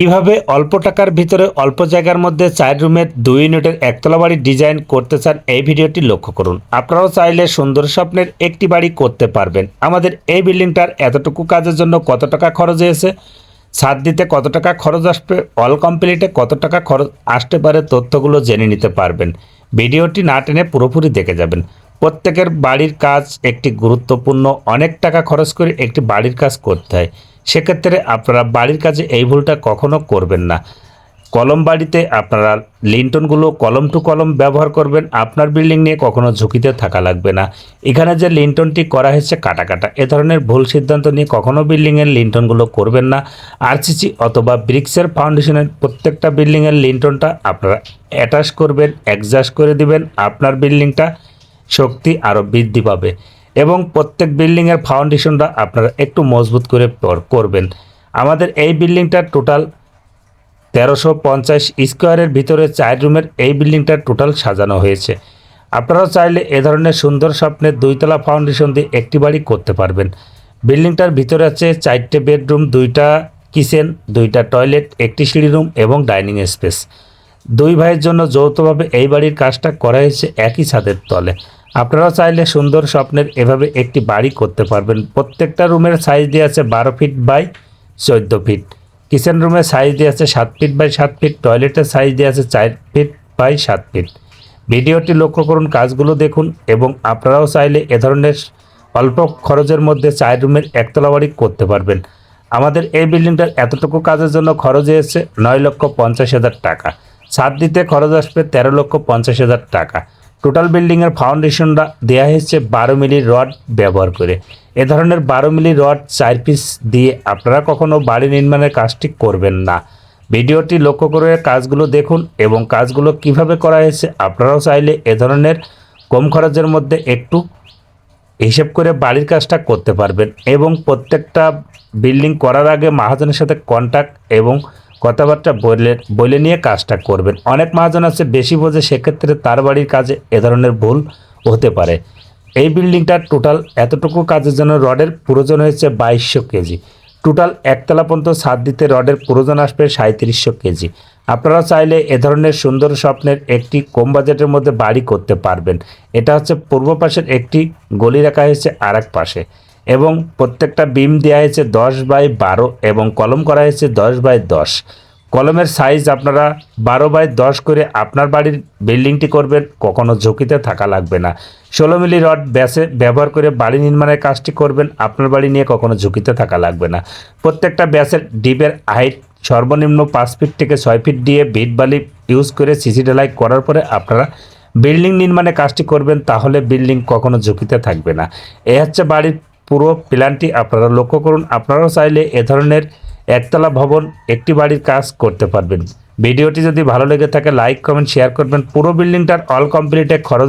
কীভাবে অল্প টাকার ভিতরে অল্প জায়গার মধ্যে চার রুমের দুই ইউনিটের একতলা বাড়ি ডিজাইন করতে চান এই ভিডিওটি লক্ষ্য করুন। আপনারাও চাইলে সুন্দর স্বপ্নের একটি বাড়ি করতে পারবেন। আমাদের এই বিল্ডিংটার এতটুকু কাজের জন্য কত টাকা খরচ হয়েছে? ছাদ দিতে কত টাকা খরচ আসবে? অল কমপ্লিটে কত টাকা খরচ আসতে পারে? তথ্যগুলো জেনে নিতে পারবেন। ভিডিওটি না টেনে পুরোপুরি দেখে যাবেন। প্রত্যেকের বাড়ির কাজ একটি গুরুত্বপূর্ণ। অনেক টাকা খরচ করে একটি বাড়ির কাজ করতে হয়। সেক্ষেত্রে আপনারা বাড়ির কাজে এই ভুলটা কখনো করবেন না। কলম বাড়িতে আপনারা লিন্টনগুলো কলম টু কলম ব্যবহার করবেন। আপনার বিল্ডিং নিয়ে কখনো ঝুঁকিতে থাকা লাগবে না। এখানে যে লিন্টনটি করা হয়েছে কাটা কাটা এ ধরনের ভুল সিদ্ধান্ত নিয়ে কখনো বিল্ডিংয়ের লিন্টনগুলো করবেন না। আরসিসি অথবা ব্রিক্সের ফাউন্ডেশনের প্রত্যেকটা বিল্ডিংয়ের লিন্টনটা আপনারা অ্যাটাচ করবেন, অ্যাডজাস্ট করে দিবেন। আপনার বিল্ডিংটা শক্তি আরও বৃদ্ধি পাবে। এবং প্রত্যেক বিল্ডিংয়ের ফাউন্ডেশনটা আপনারা একটু মজবুত করে করবেন। আমাদের এই বিল্ডিংটার টোটাল তেরোশো পঞ্চাশ স্কোয়ারের ভিতরে চার রুমের এই বিল্ডিংটা টোটাল সাজানো হয়েছে। আপনারাও চাইলে এ ধরনের সুন্দর স্বপ্নের দুইতলা ফাউন্ডেশন দিয়ে একটি বাড়ি করতে পারবেন। বিল্ডিংটার ভিতরে আছে চারটে বেডরুম, দুইটা কিচেন, দুইটা টয়লেট, একটি সিঁড়ি রুম এবং ডাইনিং স্পেস। দুই ভাইয়ের জন্য যৌথভাবে এই বাড়ির কাজটা করা হয়েছে একই ছাদের তলে। আপনারাও চাইলে সুন্দর স্বপ্নের এভাবে একটি বাড়ি করতে পারবেন। প্রত্যেকটা রুমের সাইজ দিয়ে আছে বারো ফিট বাই চোদ্দ ফিট কিচেন রুমের সাইজ দিয়ে আছে সাত ফিট বাই সাত ফিট টয়লেটের সাইজ দিয়ে আছে চার ফিট বাই সাত ফিট ভিডিওটি লক্ষ্য করুন, কাজগুলো দেখুন এবং আপনারাও চাইলে এ ধরনের অল্প খরচের মধ্যে চার রুমের একতলা বাড়ি করতে পারবেন। আমাদের এই বিল্ডিংটার এতটুকু কাজের জন্য খরচ হয়েছে নয় লক্ষ পঞ্চাশ হাজার টাকা। ছাদ দিতে খরচ আসবে তেরো লক্ষ পঞ্চাশ হাজার টাকা। টোটাল বিল্ডিংয়ের ফাউন্ডেশনটা দেওয়া হয়েছে বারো মিলি রড ব্যবহার করে। এ ধরনের বারো মিলি রড চার পিস দিয়ে আপনারা কখনও বাড়ি নির্মাণের কাজটি করবেন না। ভিডিওটি লক্ষ্য করে কাজগুলো দেখুন এবং কাজগুলো কীভাবে করা হয়েছে আপনারাও চাইলে এ ধরনের কম খরচের মধ্যে একটু হিসেব করে বাড়ির কাজটা করতে পারবেন এবং প্রত্যেকটা বিল্ডিং করার আগে মাহাজনের সাথে কন্ট্যাক্ট এবং কথাবার্তা বলে বলে নিয়ে কাজটা করবেন। অনেক মহাজন আছে, বেশি বোঝে, সেক্ষেত্রে তার বাড়ির কাজে এ ধরনের ভুল হতে পারে। এই বিল্ডিংটার টোটাল এতটুকু কাজের জন্য রডের প্রয়োজন হয়েছে বাইশশো কেজি। টোটাল একতলা পর্যন্ত ছাদ দিতে রডের প্রয়োজন আসবে সাঁত্রিশশো কেজি। আপনারা চাইলে এ ধরনের সুন্দর স্বপ্নের একটি কম বাজেটের মধ্যে বাড়ি করতে পারবেন। এটা হচ্ছে পূর্ব পাশের একটি গলি রাখা হয়েছে আর পাশে। এবং প্রত্যেকটা বিম দেওয়া হয়েছে দশ বাই বারো এবং কলম করা হয়েছে দশ বাই দশ। কলমের সাইজ আপনারা বারো বাই দশ করে আপনার বাড়ির বিল্ডিংটি করবেন, কখনো ঝুঁকিতে থাকা লাগবে না। ষোলো মিলি রড ব্যাসে ব্যবহার করে বাড়ি নির্মাণের কাজটি করবেন, আপনার বাড়ি নিয়ে কখনো ঝুঁকিতে থাকা লাগবে না। প্রত্যেকটা ব্যাসের ডিপের হাইট সর্বনিম্ন পাঁচ ফিট থেকে ছয় ফিট দিয়ে বিট বালি ইউজ করে সিসি ঢালাই করার পরে আপনারা বিল্ডিং নির্মাণে কাজটি করবেন, তাহলে বিল্ডিং কখনো ঝুঁকিতে থাকবে না। এ হচ্ছে বাড়ির পুরো প্ল্যানটি আপনারা লক্ষ্য করুন। আপনারাও চাইলে এ ধরনের একতলা ভবন, একটি বাড়ির কাজ করতে পারবেন। ভিডিওটি যদি ভালো লেগে থাকে, লাইক, কমেন্ট, শেয়ার করবেন। পুরো বিল্ডিংটার অল কমপ্লিটে খরচ